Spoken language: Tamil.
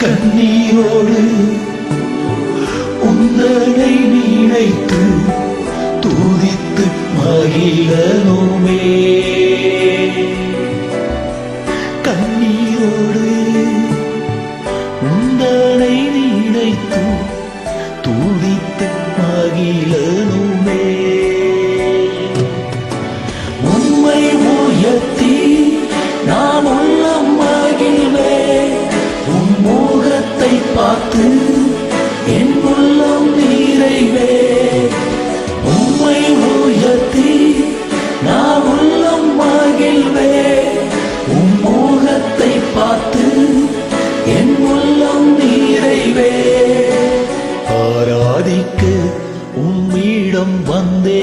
கண்ணீரோடு உந்தனை நினைத்து தூதித்து மகிழனோமே கண்ணீரோடு உந்தனை நினைத்து தூதித்து மகிழனோமே காத்து பார்த்து என் உள்ளம் நிறைவே உம்மை உயர்த்தி நான் உள்ளம் மகிழ்வே. உம் பார்த்து என் உள்ளம் நிறைவே ஆராதிக்க உம்மிடம் வந்தே